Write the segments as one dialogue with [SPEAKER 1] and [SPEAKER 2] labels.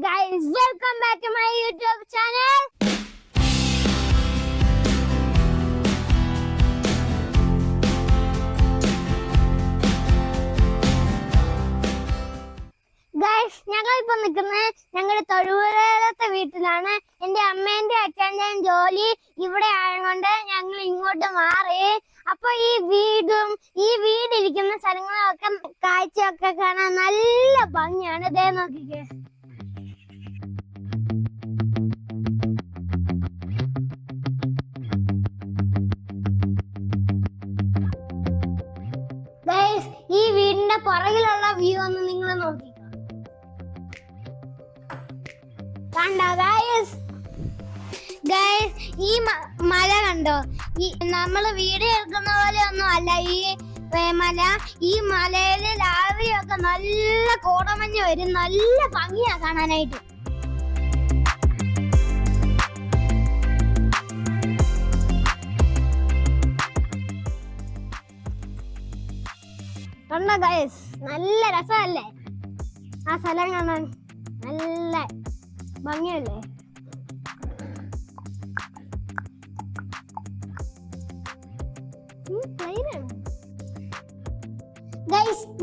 [SPEAKER 1] guys, welcome back to my YouTube channel. Guys ഞങ്ങൾ ഇപ്പൊ നിൽക്കുന്നത് ഞങ്ങളുടെ തൊഴുപുരത്തെ വീട്ടിലാണ്. എന്റെ അമ്മേന്റെ അച്ഛന്റെയും ജോലി ഇവിടെ ആയതുകൊണ്ട് ഞങ്ങൾ ഇങ്ങോട്ട് മാറി. അപ്പൊ ഈ വീടും ഈ വീടിരിക്കുന്ന സ്ഥലങ്ങളൊക്കെ കാഴ്ചയൊക്കെ കാണാൻ നല്ല ഭംഗിയാണ്. ഇതേ നോക്കിക്കേ. ഗൈസ് ഈ വീടിന്റെ പുറകിലുള്ള വ്യൂ ഒന്ന് നിങ്ങൾ നോക്കി കണ്ടോ ഗൈസ് ഗൈസ് ഈ മല കണ്ടോ? ഈ നമ്മൾ വീട് കേൾക്കുന്ന പോലെ ഒന്നും അല്ല. ഈ മല ഈ മലയിലെ രാവിലെയൊക്കെ നല്ല കോടമഞ്ഞ് വരും. നല്ല ഭംഗിയാ കാണാനായിട്ട്. കണ്ടോ ഗൈസ് നല്ല രസമല്ലേ? ആ സ്ഥലം കാണാൻ നല്ല ഭംഗിയല്ലേ?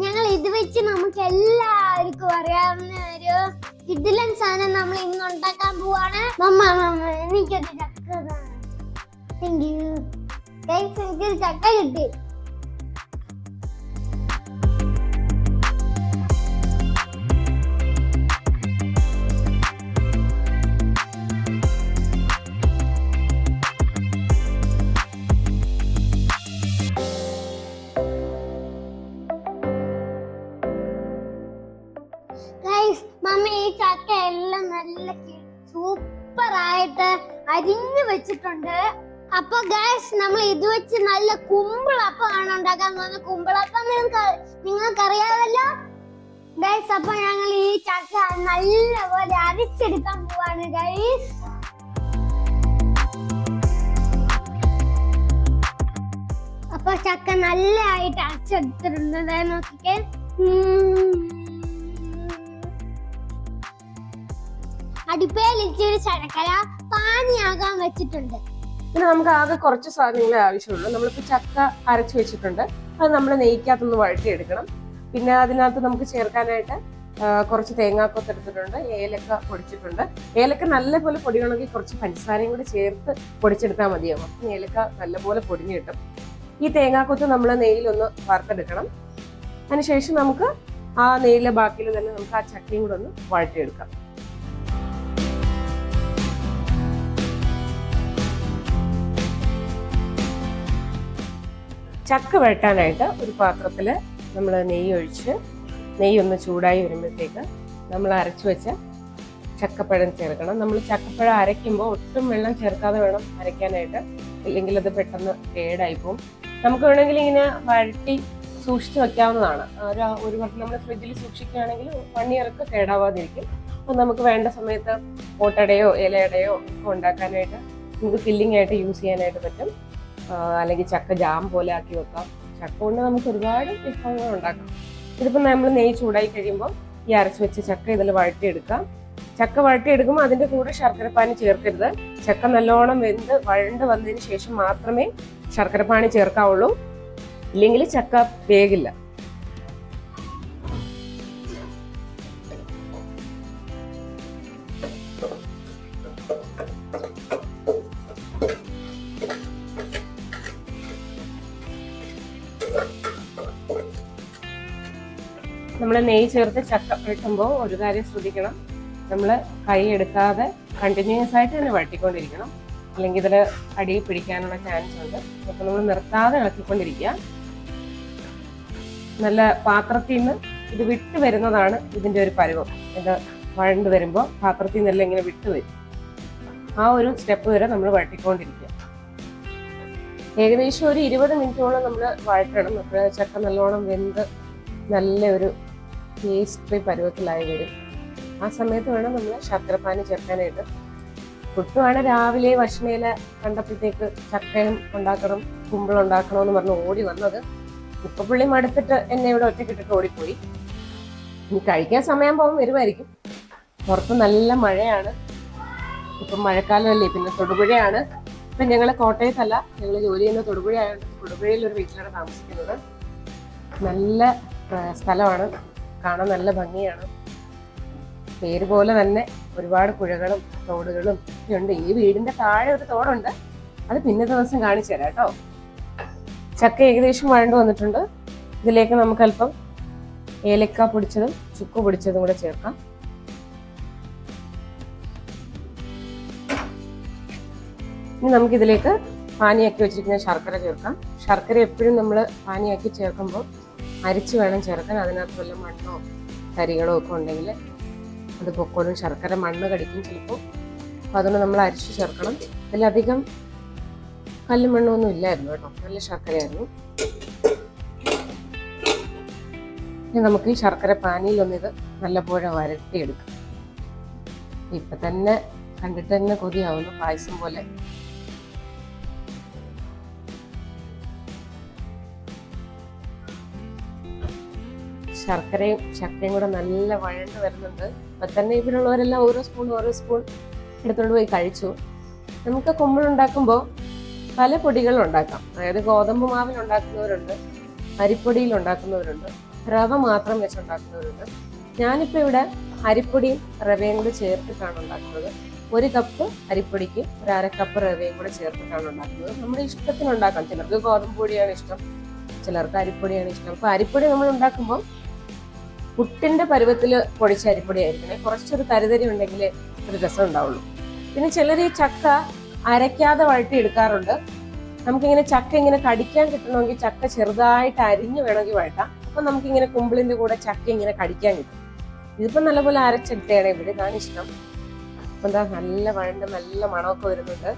[SPEAKER 1] ഞങ്ങൾ ഇത് വെച്ച് നമുക്ക് എല്ലാവർക്കും അറിയാവുന്ന ഒരു കിഡിലൻ സാധനം നമ്മൾ ഇന്ന് ഉണ്ടാക്കാൻ പോവാണ്. എനിക്കൊരു ചക്ക താങ്ക് യു എനിക്കൊരു ചക്ക കിട്ടി. വെച്ചിട്ടുണ്ട്. അപ്പൊ ഗൈസ് നമ്മൾ ഇത് വെച്ച് നല്ല കുമ്പിളപ്പമാണ് ഉണ്ടാക്കാൻ പോകുന്നത്. കുമ്പിളപ്പം നിങ്ങൾക്ക് നിങ്ങൾക്ക് അറിയാമല്ലോ ഗൈസ് അപ്പൊ ഞങ്ങൾ ഈ ചക്ക നല്ലപോലെ അരിച്ചെടുക്കാൻ പോവാണ് ഗൈസ് അപ്പൊ ചക്ക നല്ലതായിട്ട് അരച്ചെടുത്തിട്ടുണ്ട് ദേ നോക്കിക്കേ. അടിപ്പേലിച്ചൊരു ശർക്കര പാനിയാകാൻ വെച്ചിട്ടുണ്ട്.
[SPEAKER 2] പിന്നെ നമുക്ക് ആകെ കുറച്ച് സാധനങ്ങളെ ആവശ്യമുള്ളൂ. നമ്മളിപ്പോൾ ചക്ക അരച്ചു വെച്ചിട്ടുണ്ട്. അത് നമ്മൾ നെയ്ക്കകത്തൊന്ന് വഴറ്റിയെടുക്കണം. പിന്നെ അതിനകത്ത് നമുക്ക് ചേർക്കാനായിട്ട് കുറച്ച് തേങ്ങാക്കൊത്ത് എടുത്തിട്ടുണ്ട്. ഏലക്ക പൊടിച്ചിട്ടുണ്ട്. ഏലക്ക നല്ലപോലെ പൊടിയണമെങ്കിൽ കുറച്ച് പഞ്ചസാരയും കൂടി ചേർത്ത് പൊടിച്ചെടുത്താൽ മതിയാവും. ഏലക്ക നല്ലപോലെ പൊടിഞ്ഞ് കിട്ടും. ഈ തേങ്ങാക്കൊത്ത് നമ്മൾ നെയ്യിലൊന്ന് വറുത്തെടുക്കണം. അതിനുശേഷം നമുക്ക് ആ നെയ്യിലെ ബാക്കിയിൽ തന്നെ നമുക്ക് ആ ചക്കയും കൂടെ ഒന്ന് വഴറ്റിയെടുക്കാം. ചക്ക വഴറ്റാനായിട്ട് ഒരു പാത്രത്തിൽ നമ്മൾ നെയ്യ് ഒഴിച്ച് നെയ്യ് ഒന്ന് ചൂടായി വരുമ്പോഴത്തേക്ക് നമ്മൾ അരച്ചു വെച്ച ചക്കപ്പഴം ചേർക്കണം. നമ്മൾ ചക്കപ്പഴം അരയ്ക്കുമ്പോൾ ഒട്ടും വെള്ളം ചേർക്കാതെ വേണം അരയ്ക്കാനായിട്ട്. ഇല്ലെങ്കിൽ അത് പെട്ടെന്ന് കേടായി പോകും നമുക്ക് വേണമെങ്കിൽ ഇങ്ങനെ വഴട്ടി സൂക്ഷിച്ച് വെക്കാവുന്നതാണ്. ഒരു ഒരു വർഷം നമ്മൾ ഫ്രിഡ്ജിൽ സൂക്ഷിക്കുകയാണെങ്കിൽ വൺ ഇയർക്ക് കേടാവാതിരിക്കും. അപ്പോൾ നമുക്ക് വേണ്ട സമയത്ത് ഓട്ടടയോ ഇലയടയോ ഒക്കെ ഉണ്ടാക്കാനായിട്ട് നമുക്ക് ഫില്ലിംഗ് ആയിട്ട് യൂസ് ചെയ്യാനായിട്ട് പറ്റും. അല്ലെങ്കിൽ ചക്ക ജാം പോലെ ആക്കി വെക്കാം. ചക്ക കൊണ്ട് നമുക്ക് ഒരുപാട് വിഭവങ്ങൾ ഉണ്ടാക്കാം. ഇതിപ്പോൾ നമ്മൾ നെയ്യ് ചൂടായി കഴിയുമ്പോൾ ഈ അരച്ച് വെച്ച ചക്ക ഇതിൽ വഴറ്റിയെടുക്കാം. ചക്ക വഴറ്റിയെടുക്കുമ്പോൾ അതിന്റെ കൂടെ ശർക്കരപ്പാനി ചേർക്കരുത്. ചക്ക നല്ലോണം വെന്ത് വഴണ്ട് വന്നതിന് ശേഷം മാത്രമേ ശർക്കരപ്പാനി ചേർക്കാവുള്ളൂ. ഇല്ലെങ്കിൽ ചക്ക വേകില്ല നമ്മൾ നെയ്യ് ചേർത്ത് ചക്ക വെട്ടുമ്പോൾ ഒരു കാര്യം ശ്രദ്ധിക്കണം. നമ്മൾ കൈ എടുക്കാതെ കണ്ടിന്യൂസ് ആയിട്ട് തന്നെ വഴട്ടിക്കൊണ്ടിരിക്കണം അല്ലെങ്കിൽ ഇതിൽ അടി പിടിക്കാനുള്ള ചാൻസ് ഉണ്ട്. അപ്പോൾ നമ്മൾ നിർത്താതെ ഇളക്കിക്കൊണ്ടിരിക്കുക. നല്ല പാത്രത്തിൽ നിന്ന് ഇത് വിട്ട് വരുന്നതാണ് ഇതിന്റെ ഒരു പരുവം. ഇത് വഴണ്ട് വരുമ്പോൾ പാത്രത്തിൽ നിന്നെല്ലാം ഇങ്ങനെ വിട്ട് വരും. ആ ഒരു സ്റ്റെപ്പ് വരെ നമ്മൾ വഴട്ടിക്കൊണ്ടിരിക്കുക ഏകദേശം ഒരു ഇരുപത് മിനിറ്റോളം നമ്മൾ വഴറ്റണം. അപ്പോൾ ചക്ക നല്ലോണം വെന്ത് നല്ല ഒരു പേസ്ട്രി പരുവത്തിലായി വരും. ആ സമയത്ത് വേണം നമ്മൾ ശർക്കരപ്പാനി ചേർക്കാനായിട്ട് പുട്ടുവാണ് രാവിലെ ഭക്ഷണയില കണ്ടപ്പോഴത്തേക്ക് ചക്കയും ഉണ്ടാക്കണം കുമ്പിളം ഉണ്ടാക്കണമെന്ന് പറഞ്ഞ് ഓടി വന്നത്. ഇപ്പൊ പുള്ളി മടുത്തിട്ട് എന്നെ ഇവിടെ ഒറ്റക്കിട്ടിട്ട് ഓടിപ്പോയി. ഇനി കഴിക്കാൻ സമയം പോകും വരുമായിരിക്കും. പുറത്ത് നല്ല മഴയാണ്. ഇപ്പം മഴക്കാലമല്ലേ പിന്നെ തൊടുപുഴയാണ്. ഇപ്പം ഞങ്ങൾ കോട്ടയത്തല്ല ഞങ്ങൾ ജോലി ചെയ്യുന്ന തൊടുപുഴ തൊടുപുഴയിൽ ഒരു വീട്ടിലാണ് താമസിക്കുന്നത്. നല്ല സ്ഥലമാണ്. കാണാൻ നല്ല ഭംഗിയാണ്. പേര് പോലെ തന്നെ ഒരുപാട് പുഴകളും തോടുകളും ഒക്കെ ഉണ്ട്. ഈ വീടിന്റെ താഴെ ഒരു തോടുണ്ട്. അത് പിന്നെ ദിവസം കാണിച്ചു തരാം കേട്ടോ. ചക്ക ഏകദേശം വഴണ്ടു വന്നിട്ടുണ്ട്. ഇതിലേക്ക് നമുക്ക് അല്പം ഏലക്ക പൊടിച്ചതും ചുക്ക് പൊടിച്ചതും കൂടെ ചേർക്കാം. ഇനി നമുക്കിതിലേക്ക് പാനിയാക്കി വെച്ചിരിക്കുന്ന ശർക്കര ചേർക്കാം. ശർക്കര എപ്പോഴും നമ്മൾ പാനിയാക്കി ചേർക്കുമ്പോൾ അരിച്ച് വേണം ചേർക്കാൻ. അതിനകത്ത് വല്ല മണ്ണോ കരികളോ ഒക്കെ ഉണ്ടെങ്കിൽ അത് പൊക്കോളും. ശർക്കര മണ്ണ് കടിക്കും ചിലപ്പോൾ. അപ്പോൾ അതുകൊണ്ട് നമ്മൾ അരിച്ച് ചേർക്കണം. ഇതിലധികം കല്ലും മണ്ണൊന്നും ഇല്ലായിരുന്നു കേട്ടോ. നല്ല ശർക്കരയായിരുന്നു. ഇനി നമുക്ക് ഈ ശർക്കര പാനിയിലൊന്നിത് നല്ലപോലെ വരട്ടിയെടുക്കാം. ഇപ്പം തന്നെ കണ്ടിട്ട് തന്നെ കൊതിയാവുന്നു. പായസം പോലെ ശർക്കരയും ശർക്കരയും കൂടെ നല്ല വഴണ്ട് വരുന്നുണ്ട്. അപ്പൊ തന്നെ ഇവിടെയുള്ളവരെല്ലാം ഓരോ സ്പൂൺ ഓരോ സ്പൂൺ എടുത്തുകൊണ്ട് പോയി കഴിച്ചു. നമുക്ക് കുമ്പിളുണ്ടാക്കുമ്പോൾ പല പൊടികളും ഉണ്ടാക്കാം. അതായത് ഗോതമ്പ് മാവിൽ ഉണ്ടാക്കുന്നവരുണ്ട് അരിപ്പൊടിയിൽ ഉണ്ടാക്കുന്നവരുണ്ട് റവ മാത്രം വെച്ചുണ്ടാക്കുന്നവരുണ്ട് ഞാനിപ്പോൾ ഇവിടെ അരിപ്പൊടിയും റവയും കൂടി ചേർത്തിട്ടാണ് ഉണ്ടാക്കുന്നത്. ഒരു കപ്പ് അരിപ്പൊടിക്ക് ഒരു അര കപ്പ് റവയും കൂടെ ചേർത്തിട്ടാണ് ഉണ്ടാക്കുന്നത്. നമ്മുടെ ഇഷ്ടത്തിന് ഉണ്ടാക്കാം. ചിലർക്ക് ഗോതമ്പ് പൊടിയാണ് ഇഷ്ടം ചിലർക്ക് അരിപ്പൊടിയാണ് ഇഷ്ടം. അപ്പോൾ അരിപ്പൊടി നമ്മൾ ഉണ്ടാക്കുമ്പോൾ പുട്ടിന്റെ പരുവത്തിൽ പൊടിച്ച അരിപ്പൊടി ആയിരിക്കണം കുറച്ചൊരു തരിതരി ഉണ്ടെങ്കിൽ ഒരു രസം ഉണ്ടാവുള്ളൂ. പിന്നെ ചിലർ ഈ ചക്ക അരയ്ക്കാതെ വഴട്ടി എടുക്കാറുണ്ട്. നമുക്കിങ്ങനെ ചക്ക ഇങ്ങനെ കടിക്കാൻ കിട്ടണമെങ്കിൽ ചക്ക ചെറുതായിട്ട് അരിഞ്ഞ് വേണമെങ്കിൽ വഴട്ടാം അപ്പം നമുക്കിങ്ങനെ കുമ്പിളിന്റെ കൂടെ ചക്ക ഇങ്ങനെ കടിക്കാൻ കിട്ടും. ഇതിപ്പം നല്ലപോലെ അരച്ചെടുത്തതാണ് ഇവിടെ ഇതാണ് അപ്പൊ എന്താ നല്ല വഴണ്ട് നല്ല മണമൊക്കെ വരുന്നുണ്ട്.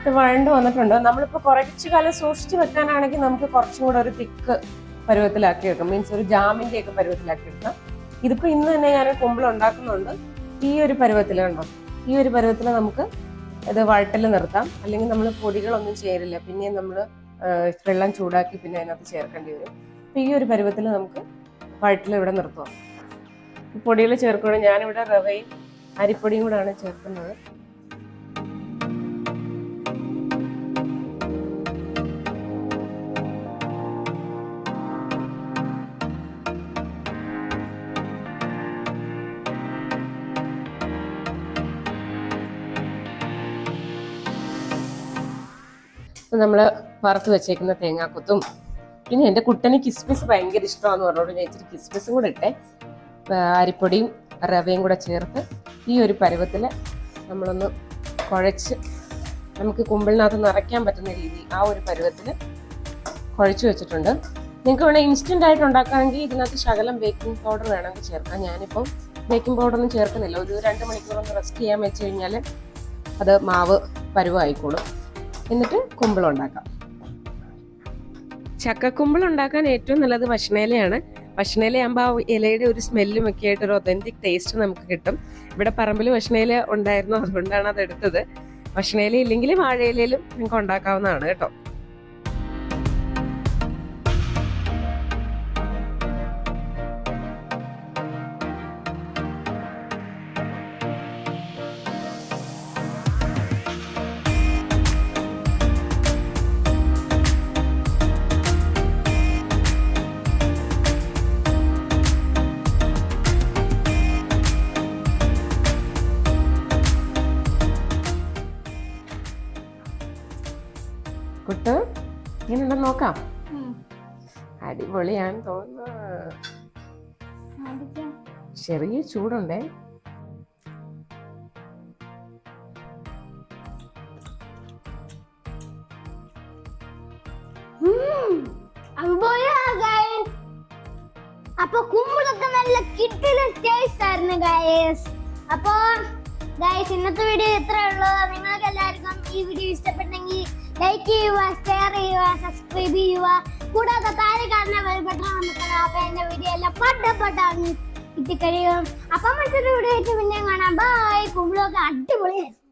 [SPEAKER 2] ഇത് വഴണ്ട് വന്നിട്ടുണ്ട്. നമ്മളിപ്പോൾ കുറച്ച് കാലം സൂക്ഷിച്ച് വെക്കാനാണെങ്കിൽ നമുക്ക് കുറച്ചും കൂടെ ഒരു തിക്ക് പരുവത്തിലാക്കി വെക്കാം. മീൻസ് ഒരു ജാമിന്റെ ഒക്കെ പരുവത്തിലാക്കി ഇതിപ്പോൾ ഇതിപ്പോ ഇന്ന് തന്നെ ഞാൻ കുമ്പിൾ ഉണ്ടാക്കുന്നുണ്ട്. ഈ ഒരു പരുവത്തിൽ കണ്ടോ? ഈ ഒരു പരുവത്തിൽ നമുക്ക് ഇത് വഴട്ടൽ നിർത്താം. അല്ലെങ്കിൽ നമ്മൾ പൊടികളൊന്നും ചേരില്ല. പിന്നെ നമ്മൾ വെള്ളം ചൂടാക്കി പിന്നെ അതിനകത്ത് ചേർക്കേണ്ടി വരും. അപ്പം ഈ ഒരു പരുവത്തിൽ നമുക്ക് വഴട്ടൽ ഇവിടെ നിർത്തുക പൊടികൾ ചേർക്കുകയാണ് ഞാനിവിടെ റവയും അരിപ്പൊടിയും കൂടെയാണ് ചേർക്കുന്നത്. നമ്മൾ വറുത്ത് വെച്ചേക്കുന്ന തേങ്ങാക്കൊത്തും. പിന്നെ എന്റെ കുട്ടന് കിസ്മിസ് ഭയങ്കര ഇഷ്ടമാണെന്ന് പറഞ്ഞോണ്ട് ഞാൻ ഇച്ചിരി കിസ്മിസും കൂടെ ഇട്ടേ. അരിപ്പൊടിയും റവയും കൂടെ ചേർത്ത് ഈ ഒരു പരുവത്തിൽ നമ്മളൊന്ന് കുഴച്ച് നമുക്ക് കുമ്പിളിനകത്ത് നിറയ്ക്കാൻ പറ്റുന്ന രീതി ആ ഒരു പരുവത്തിൽ കുഴച്ച് വെച്ചിട്ടുണ്ട്. നിങ്ങൾക്ക് വേണമെങ്കിൽ ഇൻസ്റ്റന്റ് ആയിട്ട് ഉണ്ടാക്കുകയാണെങ്കിൽ ഇതിനകത്ത് ശകലം ബേക്കിംഗ് പൗഡർ വേണമെങ്കിൽ ചേർക്കാം. ഞാനിപ്പം ബേക്കിംഗ് പൗഡർ ഒന്നും ചേർക്കുന്നില്ല. ഒരു രണ്ട് മണിക്കൂറൊന്ന് റെസ്റ്റ് ചെയ്യാൻ വെച്ച് കഴിഞ്ഞാൽ അത് മാവ് പരുവായിക്കോളും. എന്നിട്ട് കുമ്പളം ഉണ്ടാക്കാം. ചക്കക്കുമ്പളം ഉണ്ടാക്കാൻ ഏറ്റവും നല്ലത് ഭക്ഷണയിലയാണ് ഭക്ഷണയിലയാകുമ്പോൾ ആ ഇലയുടെ ഒരു സ്മെല്ലും ഒക്കെ ആയിട്ട് ഒരു ഒതന്റിക് ടേസ്റ്റ് നമുക്ക് കിട്ടും. ഇവിടെ പറമ്പിൽ ഭക്ഷണയില ഉണ്ടായിരുന്നു അതുകൊണ്ടാണ് അത് എടുത്തത്. ഭക്ഷണയില ഇല്ലെങ്കിൽ വാഴയിലയിലും നിങ്ങൾക്ക് ഉണ്ടാക്കാവുന്നതാണ് കുട്ട്. നോക്കാം. അടിപൊളിയാണ് തോന്നുന്നു. ചെറിയ ചൂടുണ്ടേ?
[SPEAKER 1] അപ്പൊ കുമ്പിളൊക്കെ നല്ല കിട്ടിലും ടേസ്റ്റ് ആയിരുന്നു ഗായസ് അപ്പൊ ഗായസ് ഇന്നത്തെ വീഡിയോ ഇത്രേ ഉള്ളൂ. നിങ്ങൾക്ക് എല്ലാവർക്കും ഈ വീഡിയോ ഇഷ്ടപ്പെട്ടെങ്കിൽ ലൈക്ക് ചെയ്യുക ഷെയർ ചെയ്യുക സബ്സ്ക്രൈബ് ചെയ്യുക. കൂടാതെ താഴെ കാണുന്ന ബെൽ ബട്ടൺ അമർത്തുക അപ്പൊ എന്റെ വീഡിയോ എല്ലാം പട്ടപ്പെട്ടാണ് കിട്ടിക്കഴിയും. അപ്പം മറ്റൊരു വീഡിയോ ആയിട്ട് പിന്നെ കാണാം. ബൈ കുമ്പളൊക്കെ അടിപൊളിയായിരുന്നു.